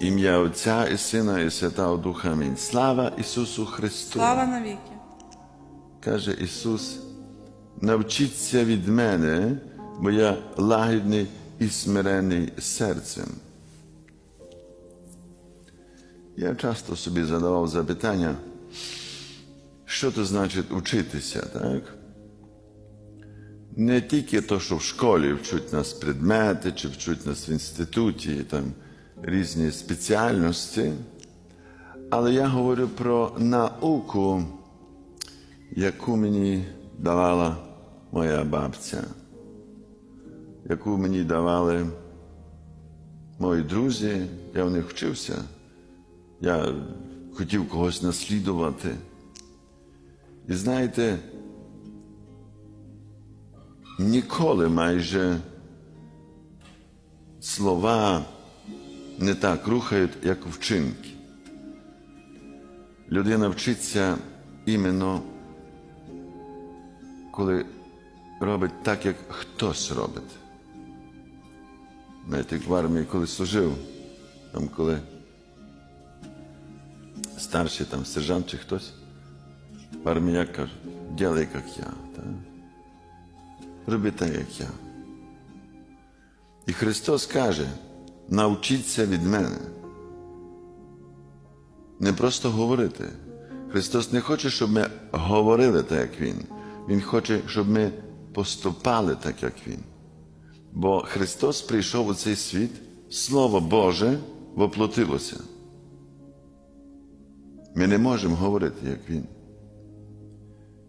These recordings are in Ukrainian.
Ім'я Отця і Сина, і Святого Духа. Амінь. Слава Ісусу Христу! Слава навіки. Каже Ісус, навчіться від мене, бо я лагідний і смирений серцем. Я часто собі задавав запитання, що це значить учитися, так? Не тільки то, що в школі вчуть нас предмети, чи вчуть нас в інституті, там різні спеціальності, але я говорю про науку, яку мені давала моя бабця, яку мені давали мої друзі, я в них вчився. Я хотів когось наслідувати. І знаєте, ніколи майже слова не так рухають, як вчинки. Людина вчиться іменно, коли робить так, як хтось робить. Як в армії, коли служив, там коли старший там сержант чи хтось, в армії як кажуть, ділай, як я. Так? Роби так, як я. І Христос каже, навчіться від мене. Не просто говорити. Христос не хоче, щоб ми говорили так, як Він. Він хоче, щоб ми поступали так, як Він. Бо Христос прийшов у цей світ, Слово Боже воплотилося. Ми не можемо говорити, як Він.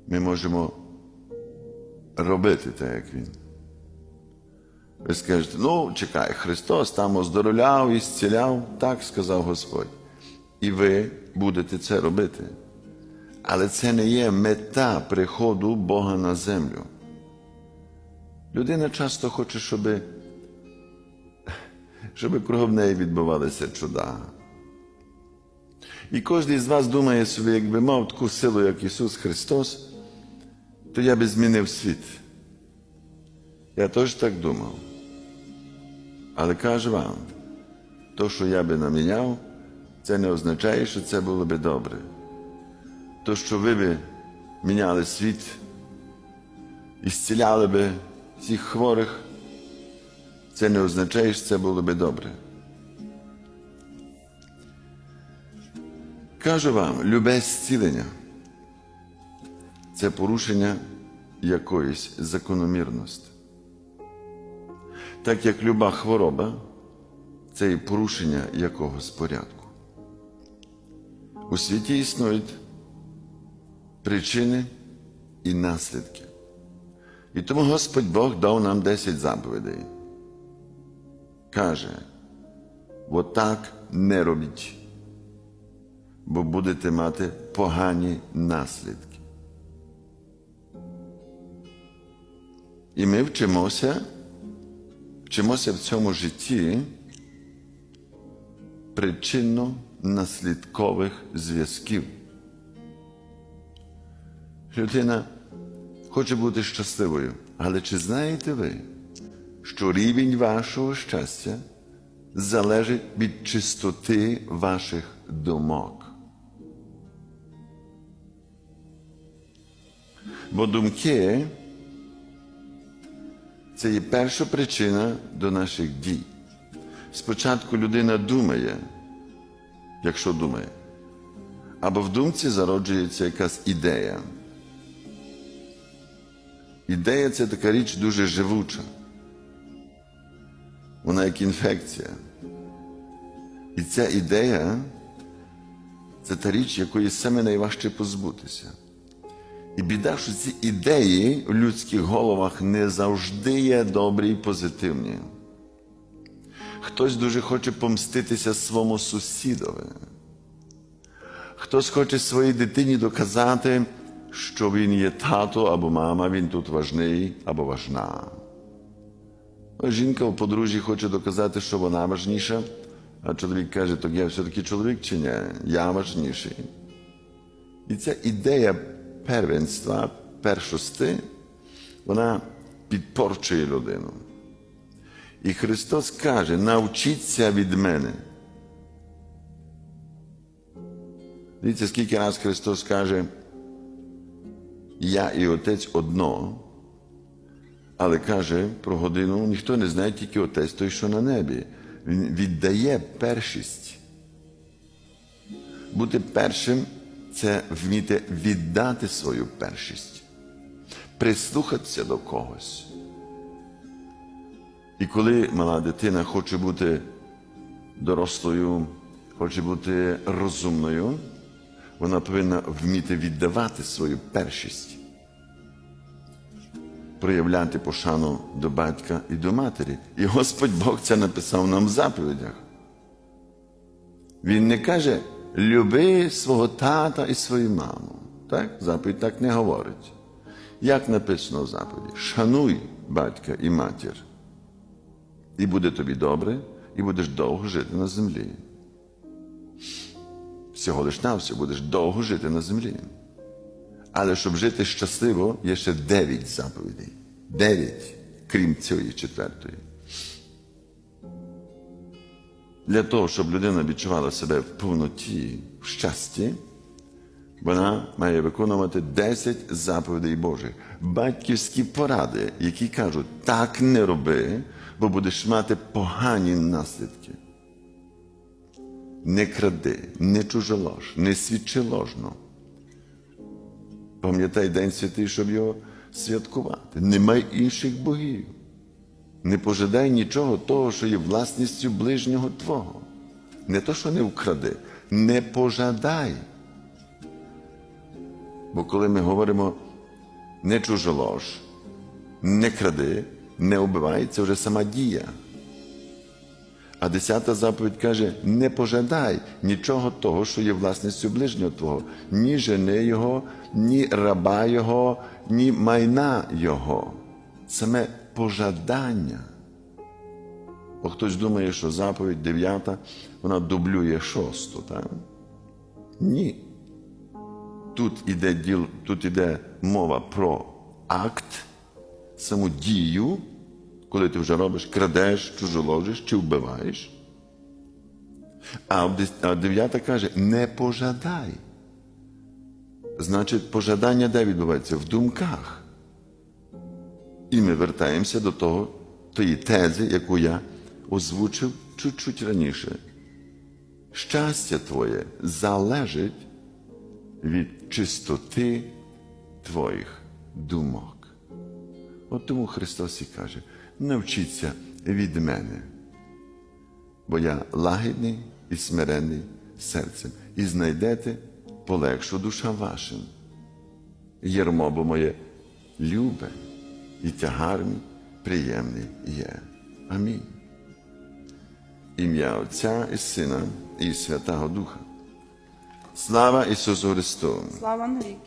Ми можемо робити так, як Він. Ви скажете, ну, чекай, Христос там оздоровляв і зціляв, так сказав Господь. І ви будете це робити. Але це не є мета приходу Бога на землю. Людина часто хоче, щоб, щоб кругом неї відбувалися чуда. І кожен з вас думає собі, якби мав таку силу, як Ісус Христос, то я би змінив світ. Я теж так думав. Але кажу вам, то, що я би наміняв, це не означає, що це було би добре. То, що ви би міняли світ і зціляли би всіх хворих, це не означає, що це було би добре. Кажу вам, любе зцілення це порушення якоїсь закономірності. Так як люба хвороба це і порушення якогось порядку. У світі існують причини і наслідки. І тому Господь Бог дав нам 10 заповідей. Каже, отак не робіть, бо будете мати погані наслідки. І ми вчимося, вчимося в цьому житті причинно-наслідкових зв'язків. Людина хоче бути щасливою, але чи знаєте ви, що рівень вашого щастя залежить від чистоти ваших думок? Бо думки це є перша причина до наших дій. Спочатку людина думає, якщо думає, або в думці зароджується якась ідея. Ідея це така річ дуже живуча. Вона як інфекція. І ця ідея це та річ, якої саме найважче позбутися. І біда, що ці ідеї в людських головах не завжди є добрі і позитивні. Хтось дуже хоче помститися своєму сусідові. Хтось хоче своїй дитині доказати, що він є тато або мама, він тут важний або важна. Жінка в подружжі хоче доказати, що вона важніша, а чоловік каже, то я все-таки чоловік чи ні? Я важніший. І ця ідея первенства, першости, вона підпорчує людину. І Христос каже: навчіться від мене. Дивіться, скільки раз Христос каже, я і Отець одно, але каже про годину, ніхто не знає, тільки Отець той, що на небі. Він віддає першість. Бути першим це вміти віддати свою першість, прислухатися до когось. І коли мала дитина хоче бути дорослою, хоче бути розумною, вона повинна вміти віддавати свою першість, проявляти пошану до батька і до матері. І Господь Бог це написав нам в заповідях. Він не каже, люби свого тата і свою маму. Так? Заповідь так не говорить. Як написано в заповіді? Шануй батька і матір. І буде тобі добре, і будеш довго жити на землі. Всього лиш навсього будеш довго жити на землі. Але щоб жити щасливо, є ще дев'ять заповідей. Дев'ять, крім цієї четвертої. Для того, щоб людина відчувала себе в повноті, в щасті, вона має виконувати 10 заповідей Божих, батьківські поради, які кажуть, так не роби, бо будеш мати погані наслідки. Не кради, не чужолож, не свідчи ложно. Пам'ятай День святий, щоб його святкувати. Немає інших богів. Не пожадай нічого того, що є власністю ближнього Твого. Не то, що не вкради, не пожадай. Бо коли ми говоримо не чужолож, не кради, не убивай, це вже сама дія. А десята заповідь каже: не пожадай нічого того, що є власністю ближнього Твого, ні жени Його, ні раба Його, ні майна Його. Саме пожадання. Бо хтось думає, що заповідь дев'ята, вона дублює шосту. Так? Ні. Тут іде, діл, тут іде мова про акт, саму дію, коли ти вже робиш, крадеш, чужоложиш чи вбиваєш. А в дес- а дев'ята каже: не пожадай. Значить, пожадання де відбувається? В думках. І ми вертаємося до того, тої тези, яку я озвучив чуть-чуть раніше. Щастя твоє залежить від чистоти твоїх думок. От тому Христос і каже: навчіться від мене, бо я лагідний і смиренний серцем, і знайдете полегшу душа вашим. Єрмо бо моє любе і тягар приємний є. Амінь. Ім'я Отця і Сина і Святого Духа. Слава Ісусу Христу! Слава навіки.